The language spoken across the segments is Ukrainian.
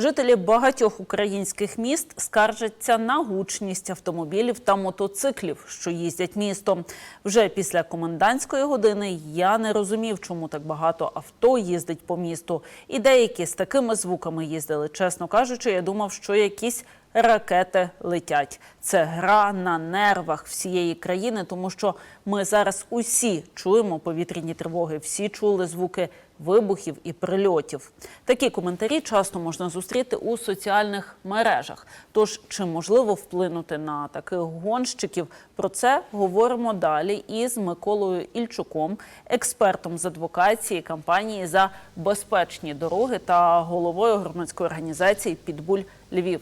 Жителі багатьох українських міст скаржаться на гучність автомобілів та мотоциклів, що їздять містом. Вже після комендантської години я не розумів, чому так багато авто їздить по місту. І деякі з такими звуками їздили. Чесно кажучи, я думав, що якісь ракети летять. Це гра на нервах всієї країни, тому що ми зараз усі чуємо повітряні тривоги, всі чули звуки вибухів і прильотів. Такі коментарі часто можна зустріти у соціальних мережах. Тож чи можливо вплинути на таких гонщиків? Про це говоримо далі із Миколою Ільчуком, експертом з адвокації кампанії за безпечні дороги та головою громадської організації Підбуль Львів.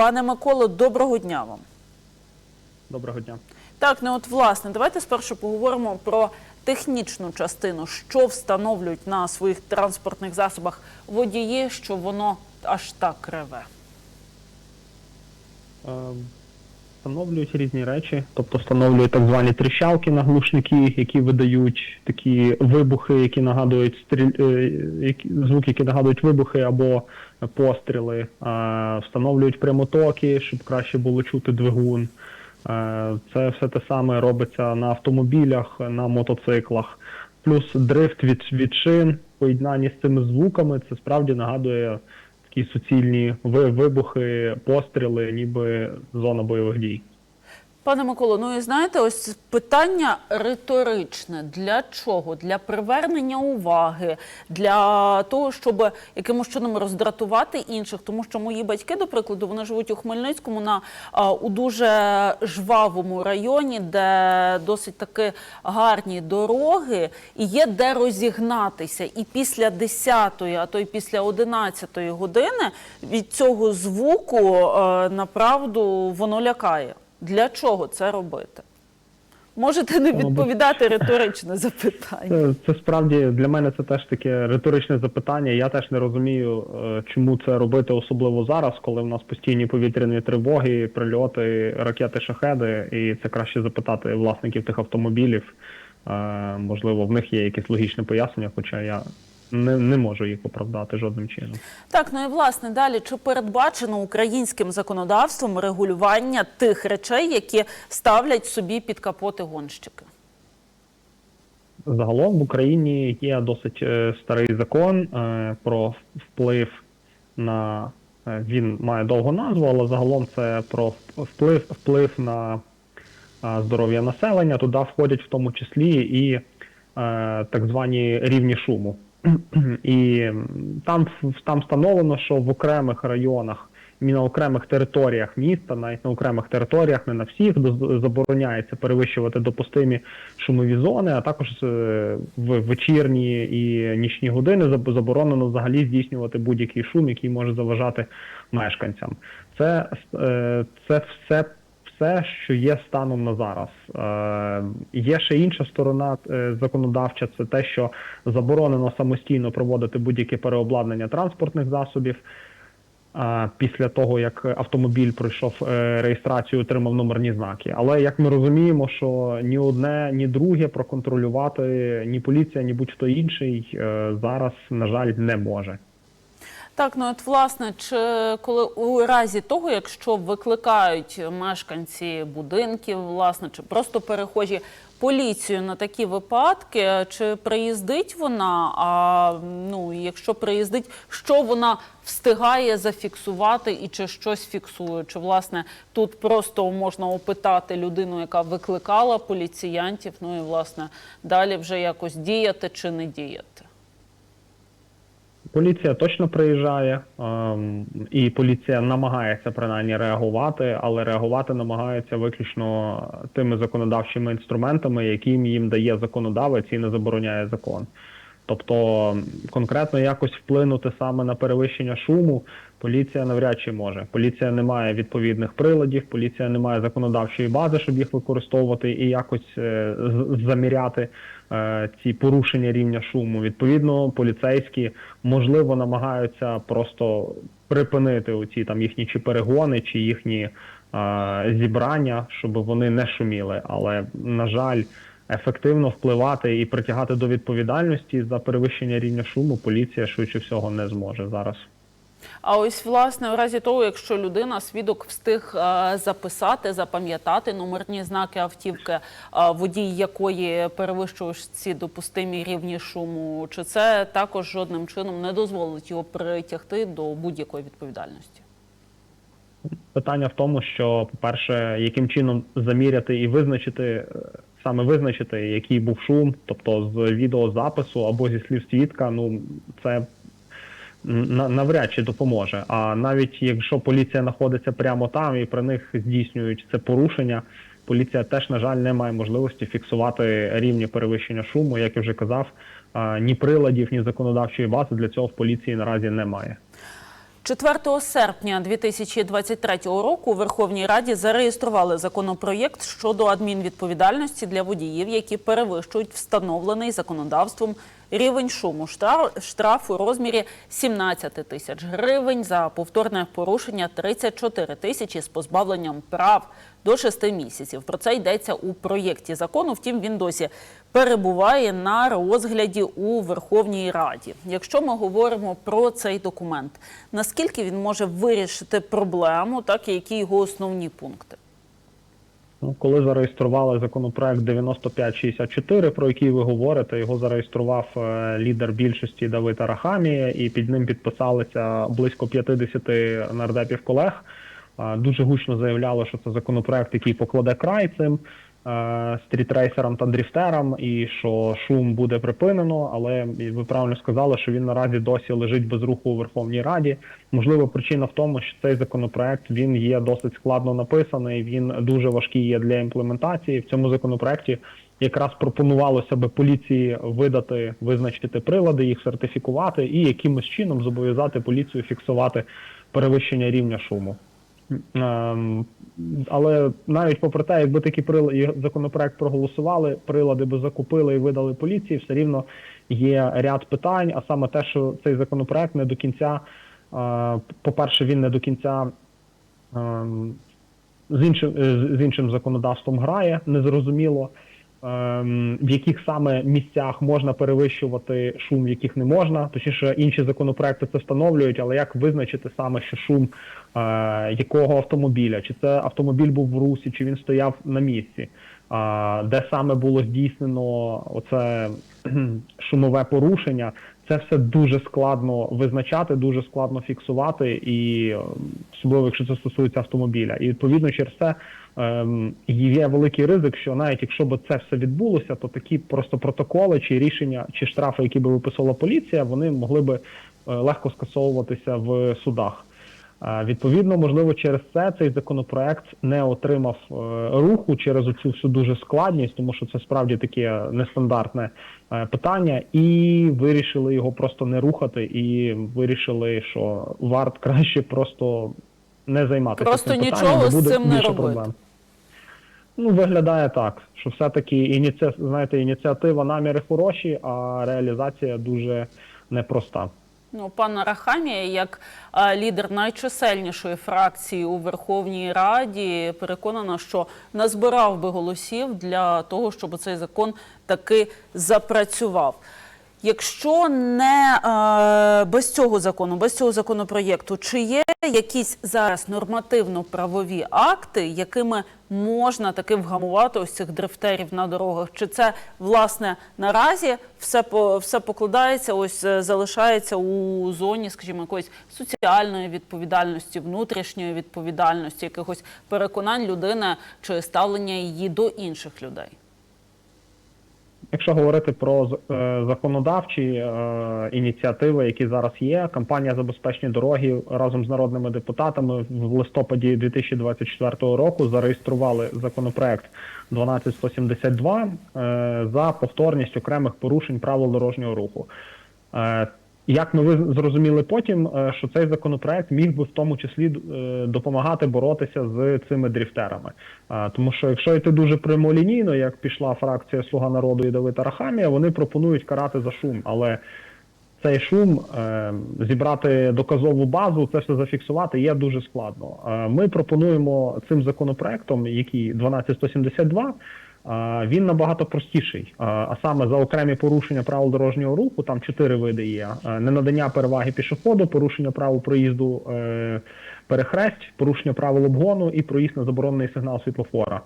Пане Миколо, доброго дня вам. Доброго дня. Так, ну от власне, давайте спершу поговоримо про технічну частину, що встановлюють на своїх транспортних засобах водії, що воно аж так криве. Е, Встановлюють різні речі, тобто встановлюють так звані тріщалки на глушники, які видають такі вибухи, які нагадують стріль... е, які- звуки, нагадують вибухи або постріли. Е, Встановлюють прямотоки, щоб краще було чути двигун. Е, Це все те саме робиться на автомобілях, на мотоциклах. Плюс дрифт від, від шин, поєднання з цими звуками, це справді нагадує такі суцільні ви- вибухи, постріли, ніби зона бойових дій. Пане Миколо, ну і знаєте, ось питання риторичне. Для чого? Для привернення уваги, для того, щоб якимось чином роздратувати інших. Тому що мої батьки, до прикладу, вони живуть у Хмельницькому на а, у дуже жвавому районі, де досить таки гарні дороги, і є де розігнатися. І після 10-ї, а то й після 11-ї години від цього звуку е, направду воно лякає. Для чого це робити? Можете не відповідати риторичне запитання. Це, це справді для мене це теж таке риторичне запитання. Я теж не розумію, е, чому це робити, особливо зараз, коли в нас постійні повітряні тривоги, прильоти, ракети, шахеди, і це краще запитати власників тих автомобілів. Е, Можливо, в них є якесь логічне пояснення, хоча я не, не можу їх оправдати жодним чином. Так, ну і власне далі чи передбачено українським законодавством регулювання тих речей, які ставлять собі під капоти гонщики? Загалом в Україні є досить е, старий закон е, про вплив на е, він має довгу назву, але загалом це про вплив, вплив на здоров'я населення. Туди входять в тому числі і так звані рівні шуму. І там, там встановлено, що в окремих районах на окремих територіях міста, навіть на окремих територіях, не на всіх, забороняється перевищувати допустимі шумові зони, а також е, в вечірні і нічні години заборонено взагалі здійснювати будь-який шум, який може заважати мешканцям. Це, е, це все. Все, що є станом на зараз, е, є ще інша сторона е, законодавча, це те, що заборонено самостійно проводити будь-яке переобладнання транспортних засобів. А після того, як автомобіль пройшов е, реєстрацію, отримав номерні знаки. Але як ми розуміємо, що ні одне, ні друге проконтролювати ні поліція, ні будь-хто інший е, зараз, на жаль, не може. Так, ну от власне, чи коли у разі того, якщо викликають мешканці будинків, власне, чи просто перехожі поліцію на такі випадки, чи приїздить вона? А ну якщо приїздить, що вона встигає зафіксувати і чи щось фіксує? Чи власне тут просто можна опитати людину, яка викликала поліціянтів? Ну і власне далі вже якось діяти чи не діяти? Поліція точно приїжджає, ем, і поліція намагається принаймні реагувати, але реагувати намагається виключно тими законодавчими інструментами, яким їм дає законодавець і не забороняє закон. Тобто конкретно якось вплинути саме на перевищення шуму поліція навряд чи може. Поліція не має відповідних приладів, поліція не має законодавчої бази, щоб їх використовувати і якось е, заміряти е, ці порушення рівня шуму. Відповідно, поліцейські можливо намагаються просто припинити оці там їхні чи перегони, чи їхні е, зібрання, щоб вони не шуміли. Але на жаль, ефективно впливати і притягати до відповідальності за перевищення рівня шуму поліція швидше всього не зможе зараз. А ось власне, у разі того, якщо людина свідок встиг е, записати, запам'ятати номерні знаки автівки, е, водій якої перевищує ці допустимі рівні шуму, чи це також жодним чином не дозволить його притягти до будь-якої відповідальності? Питання в тому, що, по-перше, яким чином заміряти і визначити, е, саме визначити, який був шум, тобто з відеозапису або зі слів свідка, ну це навряд чи допоможе. А навіть якщо поліція знаходиться прямо там і при них здійснюють це порушення, поліція теж, на жаль, не має можливості фіксувати рівні перевищення шуму. Як я вже казав, ні приладів, ні законодавчої бази для цього в поліції наразі немає. 4 серпня 2023 року у Верховній Раді зареєстрували законопроєкт щодо адмінвідповідальності для водіїв, які перевищують встановлений законодавством рівень шуму. Штраф, у розмірі 17 тисяч гривень за повторне порушення 34 тисячі з позбавленням прав до 6 місяців. Про це йдеться у проєкті закону. Втім, він досі перебуває на розгляді у Верховній Раді. Якщо ми говоримо про цей документ, наскільки він може вирішити проблему, так і які його основні пункти? Ну, коли зареєстрували законопроект 9564, про який ви говорите, його зареєстрував е, лідер більшості Давид Арахамія, і під ним підписалися близько 50 нардепів колег. Е, Дуже гучно заявляли, що це законопроект, який покладе край цим стрітрейсерам та дріфтерам, і що шум буде припинено. Але ви правильно сказали, що він наразі досі лежить без руху у Верховній Раді. Можливо, причина в тому, що цей законопроект він є досить складно написаний. Він дуже важкий є для імплементації. В цьому законопроекті якраз пропонувалося би поліції видати, визначити прилади, їх сертифікувати і якимось чином зобов'язати поліцію фіксувати перевищення рівня шуму. Ем, але навіть попри те, якби такі прилади законопроект проголосували, прилади би закупили і видали поліції, все рівно є ряд питань. А саме те, що цей законопроект не до кінця, е, по-перше, він не до кінця ем, з іншим е, з іншим законодавством грає, незрозуміло. Ем, В яких саме місцях можна перевищувати шум, в яких не можна. Точніше, інші законопроекти це встановлюють, але як визначити саме, що шум е, якого автомобіля, чи це автомобіль був в русі, чи він стояв на місці, де саме було здійснено оце шумове порушення, це все дуже складно визначати, дуже складно фіксувати, і е, особливо якщо це стосується автомобіля. І відповідно через це є великий ризик, що навіть якщо б це все відбулося, то такі просто протоколи чи рішення, чи штрафи, які би виписала поліція, вони могли би е, легко скасовуватися в судах. Е, Відповідно, можливо, через це цей законопроект не отримав е, руху через цю всю дуже складність, тому що це справді таке нестандартне питання, і вирішили його просто не рухати, і вирішили, що варт краще просто не займатися Просто цим питанням, нічого бо з цим не робити. проблем. Ну, виглядає так, що все-таки ініці... знаєте, ініціатива, наміри хороші, а реалізація дуже непроста. Ну, пан Рахамія, як лідер найчисельнішої фракції у Верховній Раді, переконана, що назбирав би голосів для того, щоб цей закон таки запрацював. Якщо не е, без цього закону, без цього законопроєкту, чи є якісь зараз нормативно-правові акти, якими можна таки вгамувати ось цих дрифтерів на дорогах? Чи це власне наразі все все покладається, ось е, залишається у зоні, скажімо, якоїсь соціальної відповідальності, внутрішньої відповідальності, якихось переконань людини чи ставлення її до інших людей? Якщо говорити про е, законодавчі е, ініціативи, які зараз є, кампанія забезпечення дороги разом з народними депутатами в листопаді 2024 року зареєстрували законопроект 12172 е, за повторність окремих порушень правил дорожнього руху. Е, Як ми ви- зрозуміли потім, е, що цей законопроект міг би в тому числі е, допомагати боротися з цими дріфтерами. Тому що якщо йти дуже прямолінійно, як пішла фракція Слуга народу і Давид Арахамія, вони пропонують карати за шум, але цей шум е, зібрати доказову базу, це все зафіксувати є дуже складно. Е, Ми пропонуємо цим законопроектом, який 12172, е, а, він набагато простіший. А, саме за окремі порушення правил дорожнього руху, там чотири види є: ненадання переваги пішоходу, порушення правил проїзду е, перехресть, порушення правил обгону і проїзд на заборонений сигнал світлофора.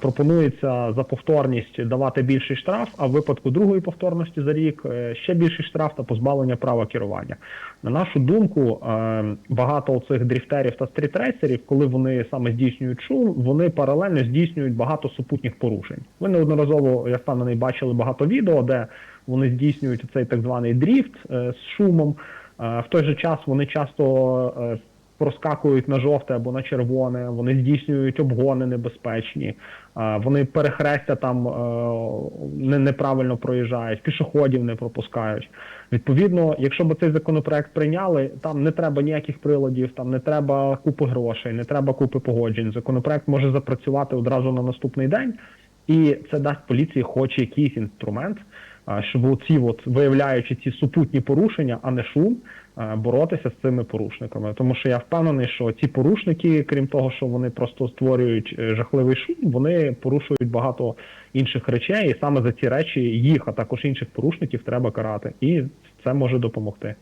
Пропонується за повторність давати більший штраф, а в випадку другої повторності за рік е, ще більший штраф та позбавлення права керування. На нашу думку, е, багато цих дріфтерів та стрітрейсерів, коли вони саме здійснюють шум, вони паралельно здійснюють багато супутніх порушень. Ви неодноразово, я впевнений, бачили багато відео, де вони здійснюють цей так званий дріфт е, з шумом. В той же час вони часто проскакують на жовте або на червоне, вони здійснюють обгони небезпечні, вони перехрестя там е, неправильно проїжджають, пішоходів не пропускають. Відповідно, якщо б цей законопроект прийняли, там не треба ніяких приладів, там не треба купи грошей, не треба купи погоджень. Законопроект може запрацювати одразу на наступний день, і це дасть поліції хоч якийсь інструмент, щоб оці, от виявляючи ці супутні порушення, а не шум, боротися з цими порушниками. Тому що я впевнений, що ці порушники, крім того, що вони просто створюють е, жахливий шум, вони порушують багато інших речей, і саме за ці речі їх, а також інших порушників, треба карати, і це може допомогти.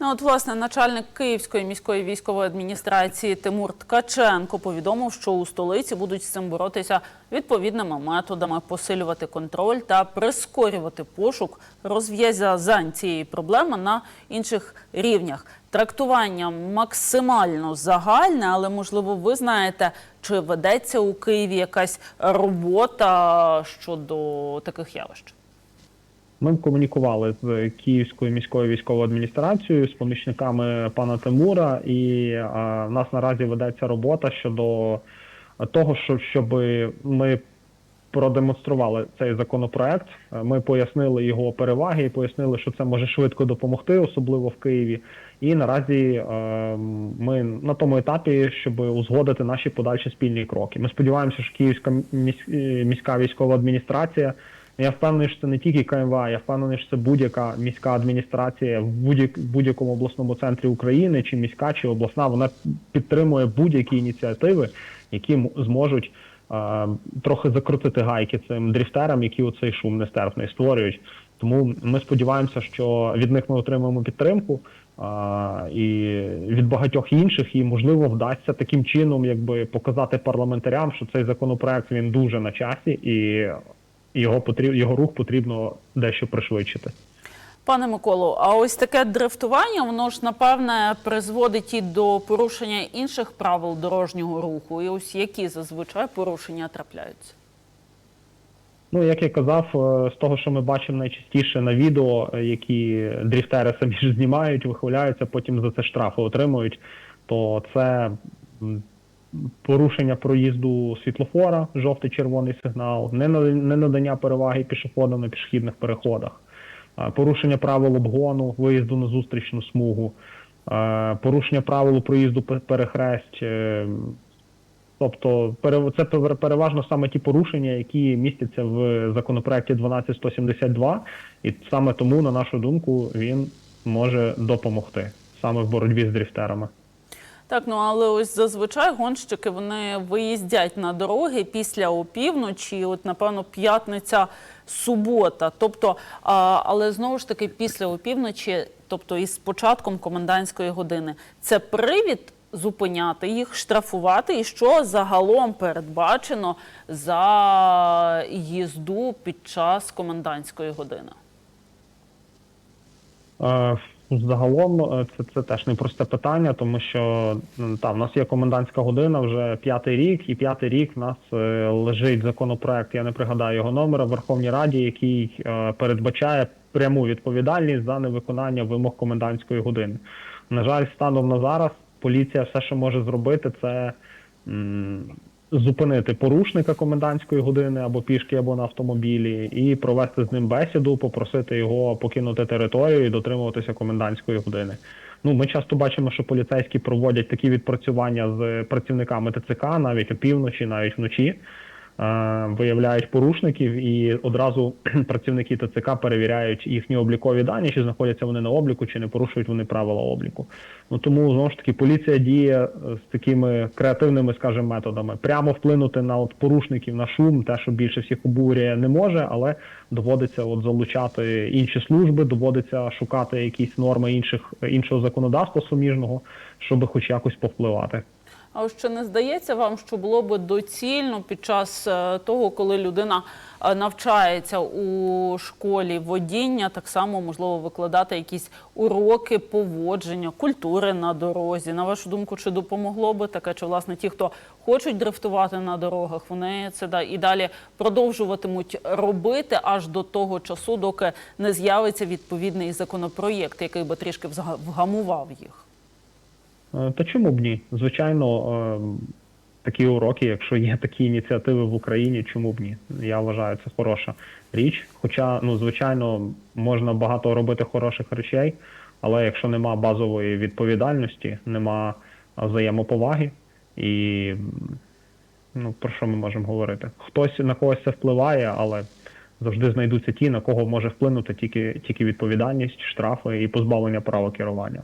Ну, от, власне, начальник Київської міської військової адміністрації Тимур Ткаченко повідомив, що у столиці будуть з цим боротися відповідними методами, посилювати контроль та прискорювати пошук розв'язань цієї проблеми на інших рівнях. Трактування максимально загальне, але можливо, ви знаєте, чи ведеться у Києві якась робота щодо таких явищ? Ми комунікували з Київською міською військовою адміністрацією, з помічниками пана Тимура, і в нас наразі ведеться робота щодо того, щоб ми продемонстрували цей законопроект. Ми пояснили його переваги і пояснили, що це може швидко допомогти, особливо в Києві. І наразі ми на тому етапі, щоб узгодити наші подальші спільні кроки. Ми сподіваємося, що Київська міська військова адміністрація. Я впевнений, що це не тільки КМВА, я впевнений, що це будь-яка міська адміністрація в будь-як- будь-якому обласному центрі України, чи міська, чи обласна, вона підтримує будь-які ініціативи, які зможуть е, трохи закрутити гайки цим дріфтерам, які оцей шум нестерпний створюють. Тому ми сподіваємося, що від них ми отримаємо підтримку а, і від багатьох інших, і можливо вдасться таким чином, якби показати парламентарям, що цей законопроект він дуже на часі, і його потріб, його рух потрібно дещо пришвидшити. Пане Миколу, а ось таке дрифтування, воно ж напевне призводить і до порушення інших правил дорожнього руху. І ось які зазвичай порушення трапляються? Ну, як я казав, е, з того, що ми бачимо найчастіше на відео, е, які дріфтери самі ж знімають, вихваляються, потім за це штрафи отримують, то це порушення проїзду світлофора, жовтий червоний сигнал, ненада- ненадання переваги пішоходам на пішохідних переходах, порушення правил обгону, виїзду на зустрічну смугу, порушення правил проїзду перехресть. е, Тобто це переважно саме ті порушення, які містяться в законопроекті 12172, і саме тому, на нашу думку, він може допомогти саме в боротьбі з дріфтерами. Так, ну але ось зазвичай гонщики вони виїздять на дороги після опівночі, от напевно п'ятниця, субота. Тобто, а, але знову ж таки після опівночі, тобто із початком комендантської години, це привід зупиняти їх, штрафувати, і що загалом передбачено за їзду під час комендантської години. Е, Загалом е, це, це теж непросте питання, тому що та, в нас є комендантська година вже п'ятий рік, і п'ятий рік в нас е, лежить законопроект, я не пригадаю його номера в Верховній Раді, який е, передбачає пряму відповідальність за невиконання вимог комендантської години. На жаль, станом на зараз поліція все, що може зробити, це зупинити порушника комендантської години або пішки, або на автомобілі, і провести з ним бесіду, попросити його покинути територію і дотримуватися комендантської години. Ну, ми часто бачимо, що поліцейські проводять такі відпрацювання з працівниками ТЦК навіть опівночі, навіть вночі. Виявляють порушників, і одразу працівники ТЦК перевіряють їхні облікові дані, чи знаходяться вони на обліку, чи не порушують вони правила обліку. Ну тому знову ж таки поліція діє е, з такими креативними, скажімо, методами. Прямо вплинути на от порушників на шум, те, що більше всіх обурює, не може, але доводиться от залучати інші служби, доводиться шукати якісь норми інших іншого законодавства суміжного, щоб хоч якось повпливати. А ось не здається вам, що було би доцільно під час е, того, коли людина е, навчається у школі водіння, так само можливо викладати якісь уроки поводження, культури на дорозі? На вашу думку, чи допомогло би таке? Чи власне ті, хто хочуть дрифтувати на дорогах, вони це да і далі продовжуватимуть робити аж до того часу, доки не з'явиться відповідний законопроєкт, який би трішки вгамував їх? Е, Та чому б ні? Звичайно, е, такі уроки, якщо є такі ініціативи в Україні, чому б ні? Я вважаю, це хороша річ. Хоча, ну, звичайно, можна багато робити хороших речей, але якщо нема базової відповідальності, нема взаємоповаги і ну, про що ми можемо говорити? Хтось на когось це впливає, але завжди знайдуться ті, на кого може вплинути тільки, тільки відповідальність, штрафи і позбавлення права керування.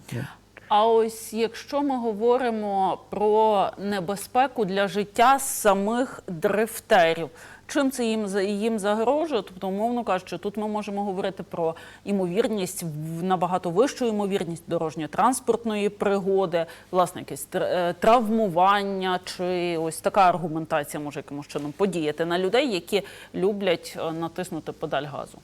А ось якщо ми говоримо про небезпеку для життя самих дрифтерів, чим це їм їм загрожує? Тобто, умовно кажучи, тут ми можемо говорити про імовірність набагато вищу ймовірність дорожньо-транспортної пригоди, власне, якесь е, травмування, чи ось така аргументація може якимось чином подіяти на людей, які люблять е, натиснути педаль газу.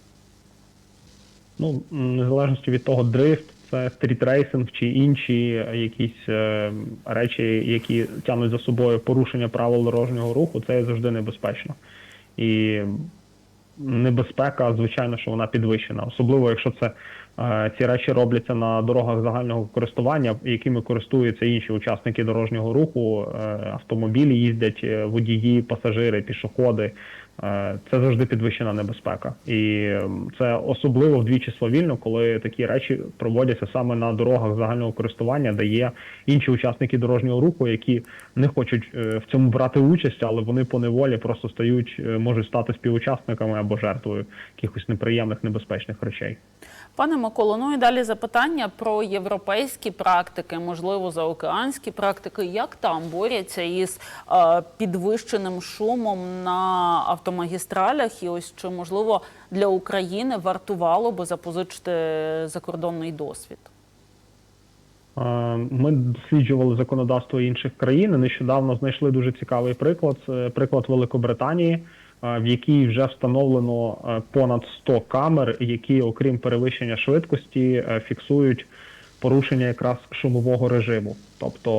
Ну, незалежності від того, дрифт, стрітрейсинг чи інші якісь е, речі, які тягнуть за собою порушення правил дорожнього руху, це завжди небезпечно. І небезпека, звичайно, що вона підвищена, особливо якщо це е, ці речі робляться на дорогах загального користування, якими користуються інші учасники дорожнього руху, е, автомобілі їздять, е, водії, пасажири, пішоходи. Е, Це завжди підвищена небезпека, і ем, це особливо вдвічі свавільно, коли такі речі проводяться саме на дорогах загального користування, де є інші учасники дорожнього руху, які не хочуть е, в цьому брати участь, але вони по неволі просто стають, е, можуть стати співучасниками або жертвою якихось неприємних небезпечних речей. Пане Миколо, ну і далі запитання про європейські практики, можливо, заокеанські практики. Як там борються із підвищеним шумом на автомагістралях? І ось чи можливо для України вартувало би запозичити закордонний досвід? Е, Ми досліджували законодавство інших країн. Нещодавно знайшли дуже цікавий приклад. Це приклад Великобританії, е, в якій вже встановлено е, понад 100 камер, які, окрім перевищення швидкості, фіксують порушення якраз шумового режиму. Тобто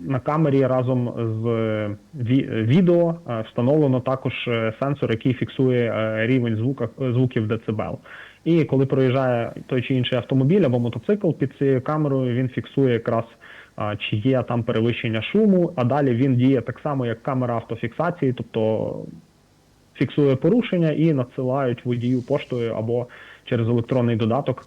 на камері разом з е, відео е, встановлено також е, сенсор, який фіксує рівень звука, звуків децибел. І коли проїжджає той чи інший автомобіль або мотоцикл під цією камерою, він фіксує якраз чи є там перевищення шуму, а далі він діє так само, як камера автофіксації, тобто фіксує порушення і надсилають водію поштою або через електронний додаток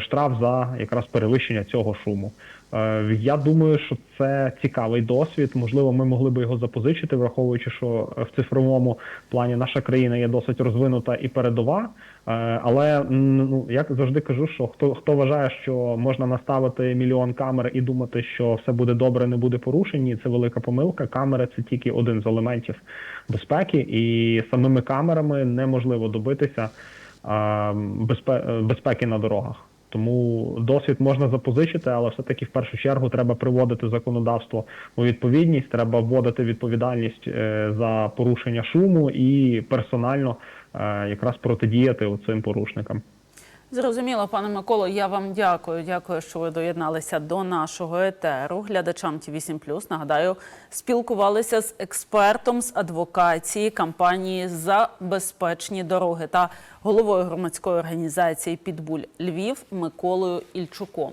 штраф за якраз перевищення цього шуму. Е, Я думаю, що це цікавий досвід. Можливо, ми могли би його запозичити, враховуючи, що в цифровому плані наша країна є досить розвинута і передова. Е, Але ну як завжди кажу, що хто хто вважає, що можна наставити мільйон камер і думати, що все буде добре, не буде порушень, ні, це велика помилка. Камери це тільки один з елементів безпеки, і самими камерами неможливо добитися а, безпеки на дорогах. Тому досвід можна запозичити, але все-таки в першу чергу треба приводити законодавство у відповідність, треба вводити відповідальність е, за порушення шуму і персонально е, якраз протидіяти цим порушникам. Зрозуміло, пане Миколо, я вам дякую. Дякую, що ви доєдналися до нашого етеру. Глядачам ті 8 Нагадаю, спілкувалися з експертом з адвокації кампанії за безпечні дороги та головою громадської організації Підбуль Львів Миколою Ільчуком.